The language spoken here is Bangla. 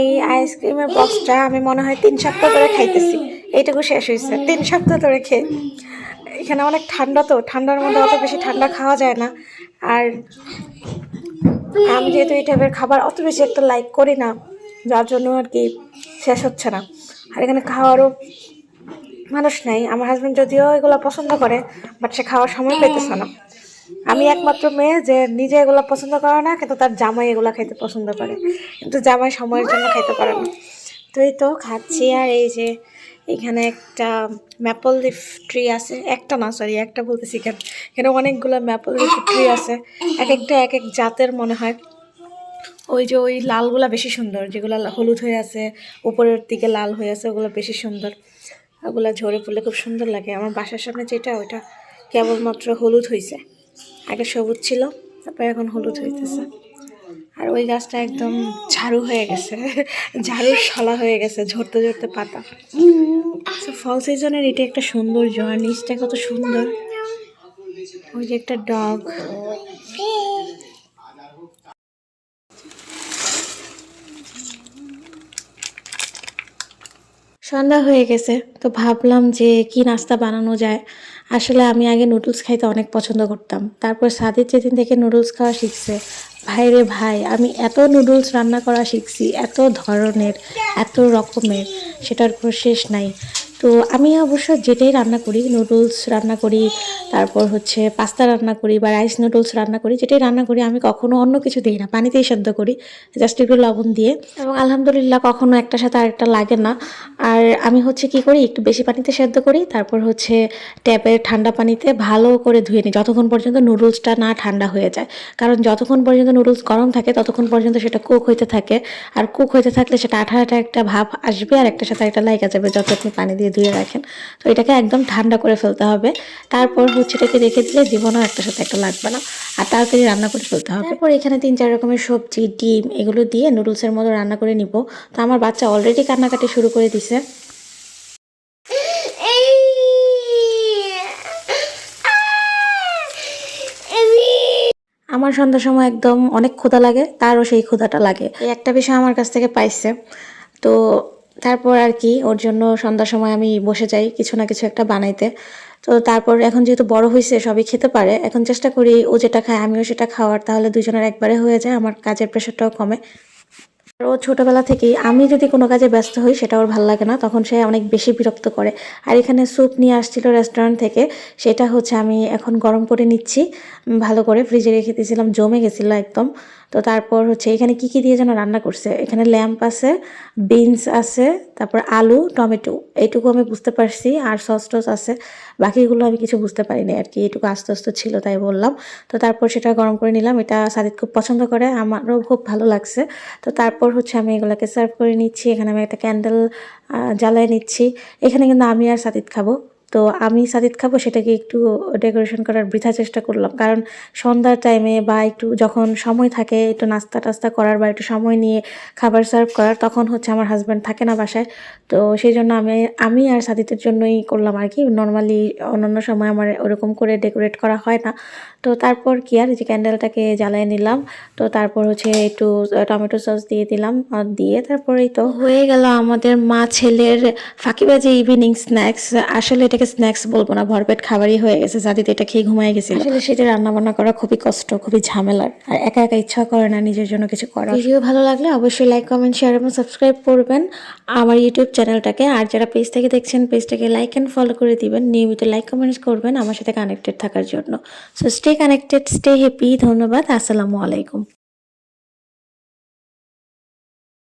এই আইসক্রিমের বক্সটা আমি মনে হয় তিন সপ্তাহ ধরে খাইতেছি। এইটুকু শেষ হয়েছে তিন সপ্তাহ ধরে খেয়ে এখানে অনেক ঠান্ডা তো, ঠান্ডার মধ্যে অত বেশি ঠান্ডা খাওয়া যায় না। আর আমি যেহেতু এই টাইপের খাবার অত বেশি একটা লাইক করি না, যার জন্য আর কি শেষ হচ্ছে না। আর এখানে খাওয়ারও মানুষ নাই। আমার হাজব্যান্ড যদিও এগুলো পছন্দ করে বাট সে খাওয়ার সময় পেতেছে না। আমি একমাত্র মেয়ে যে নিজে এগুলো পছন্দ করে না, কিন্তু তার জামাই এগুলো খাইতে পছন্দ করে। কিন্তু জামাই সময়ের জন্য খাইতে পারে না। তো এই তো খাচ্ছি, আর এই যে এখানে একটা ম্যাপল লিফ ট্রি আছে। একটা না সরি একটা বলতেছি কেন? এখানে অনেকগুলো ম্যাপল লিফ ট্রি আছে। এক একটা এক এক জাতের মনে হয়। ওই যে ওই লালগুলা বেশি সুন্দর, যেগুলো হলুদ হয়ে আছে, উপরের দিকে লাল হয়ে আছে, ওগুলো বেশি সুন্দর। ওগুলো ঝরে পড়লে খুব সুন্দর লাগে। আমার বাসার সামনে যেটা ওইটা কেবলমাত্র হলুদ হয়েছে আগে সবুজ ছিল, তারপরে এখন হলুদ হইতেছে। আর ওই গাছটা একদম ঝাড়ু হয়ে গেছে, ঝাড়ু শলা হয়ে গেছে, ঝরতে ঝরতে পাতা। ফল সিজনের এটি একটা সুন্দর জয় নিচটা কত সুন্দর। ওই যে একটা ডগ সন্ধ্যা হয়ে গেছে, তো ভাবলাম যে কি নাস্তা বানানো যায়। আসলে আমি আগে নুডলস খাইতে অনেক পছন্দ করতাম। তারপর সাদের যেদিন থেকে নুডলস খাওয়া শিখছে, ভাই রে ভাই, আমি এত নুডলস রান্না করা শিখছি, এত ধরনের, এত রকমের, সেটার কোনো শেষ নাই। তো আমি অবশ্য যেটাই রান্না করি নুডলস রান্না করি, তারপর হচ্ছে পাস্তা রান্না করি বা রাইস নুডলস রান্না করি, যেটাই রান্না করি আমি কখনো অন্য কিছু দিই না, পানিতেই সেদ্ধ করি জাস্ট একটু লবণ দিয়ে। এবং আলহামদুলিল্লাহ কখনো একটা সাথে আরেকটা লাগে না। আর আমি হচ্ছে কি করি, একটু বেশি পানিতে সেদ্ধ করি, তারপর হচ্ছে ট্যাপের ঠান্ডা পানিতে ভালো করে ধুয়ে নিই, যতক্ষণ পর্যন্ত নুডলসটা না ঠান্ডা হয়ে যায়। কারণ যতক্ষণ পর্যন্ত নুডলস গরম থাকে, ততক্ষণ পর্যন্ত সেটা কুক হইতে থাকে। আর কুক হইতে থাকলে সেটা আঠা আঠা একটা ভাব আসবে, আর একটা সাথে একটা লাইকা যাবে যত আপনি পানি দিয়ে ধুয়ে রাখেন। তো এটাকে একদম ঠান্ডা করে ফেলতে হবে। তারপর হচ্ছে এটাকে রেখে দিলে জীবনও একটা সাথে একটা লাগবে না। আর তাড়াতাড়ি রান্না করে ফেলতে হবে। তারপর এখানে তিন চার রকমের সবজি, ডিম এগুলো দিয়ে নুডলসের মতো রান্না করে নিব। তো আমার বাচ্চা অলরেডি কান্নাকাটি শুরু করে দিছে। আমার সন্ধ্যার সময় একদম অনেক ক্ষুধা লাগে, তারও সেই ক্ষুধাটা লাগে। একটা বিষয় আমার কাছ থেকে পাইছে। তো তারপর আর কি, ওর জন্য সন্ধ্যার সময় আমি বসে যাই কিছু না কিছু একটা বানাইতে। তো তারপর এখন যেহেতু বড় হয়েছে সবই খেতে পারে, এখন চেষ্টা করি ও যেটা খায় আমিও সেটা খাওয়ার, তাহলে দুজনের একবারে হয়ে যায়, আমার কাজের প্রেশারটাও কমে। ও ছোটোবেলা থেকেই আমি যদি কোনো কাজে ব্যস্ত হই, সেটা ওর ভালো লাগে না। তখন সে অনেক বেশি বিরক্ত করে। আর এখানে স্যুপ নিয়ে আসছিল রেস্টুরেন্ট থেকে, সেটা হচ্ছে আমি এখন গরম করে নিচ্ছি। ভালো করে ফ্রিজে রেখে দিয়েছিলাম, জমে গেছিল একদম। তো তারপর হচ্ছে এখানে কি কি দিয়ে যেন রান্না করছে? এখানে ল্যাম্প আছে, বিনস আছে, তারপর আলু, টমেটো। এইটুকু আমি বুঝতে পারছি, আর সস টস আছে। বাকিগুলো আমি কিছু বুঝতে পারিনি আর কি, এটুকু আস্তে আস্তে ছিল তাই বললাম। তো তারপর সেটা গরম করে নিলাম। এটা সাদিদ খুব পছন্দ করে, আমারও খুব ভালো লাগছে। তো তারপর হচ্ছে আমি এগুলোকে সার্ভ করে নিচ্ছি। এখানে আমি একটা ক্যান্ডেল জ্বালায় নিচ্ছি। এখানে কিন্তু আমি আর সাতিত খাব। তো আমি সাদিদ খাব সেটাকে একটু ডেকোরেশন করার বৃথা চেষ্টা করলাম। কারণ সন্ধ্যার টাইমে বা একটু যখন সময় থাকে, একটু নাস্তা টাস্তা করার বা একটু সময় নিয়ে খাবার সার্ভ করার, তখন হচ্ছে আমার হাজব্যান্ড থাকে না বাসায়। তো সেই জন্য আমি আমি আর সাদিতের জন্যই করলাম আর কি। নর্মালি অন্যান্য সময় আমার ওরকম করে ডেকোরেট করা হয় না। তো তারপর কি আর যে ক্যান্ডেলটাকে জ্বালিয়ে নিলাম। তো তারপর হচ্ছে একটু টমেটো সস দিয়ে দিলাম, আর দিয়ে তারপরেই তো হয়ে গেল আমাদের মা ছেলের ফাঁকিবাজি ইভিনিং স্ন্যাক্স আসলে এটাকে স্ন্যাক্স বলব না ভরপেট খাবারই হয়ে গেছে সাদিতে এটা খেয়ে ঘুমায় গেছিল। আসলে সেটা রান্না বান্না করা খুবই কষ্ট খুবই ঝামেলার। আর একা একা ইচ্ছা করে না নিজের জন্য কিছু করা ভিডিও ভালো লাগলে অবশ্যই লাইক কমেন্ট শেয়ার এবং সাবস্ক্রাইব করবেন। আমার ইউটিউব চ্যানেলটাকে আর যারা পেজ থেকে দেখছেন পেজটাকে লাইক অ্যান্ড ফলো করে দিবেন। নিয়মিত লাইক কমেন্টস করবেন আমার সাথে কানেক্টেড থাকার জন্য। So stay connected stay happy ধন্যবাদ আসসালামু আলাইকুম।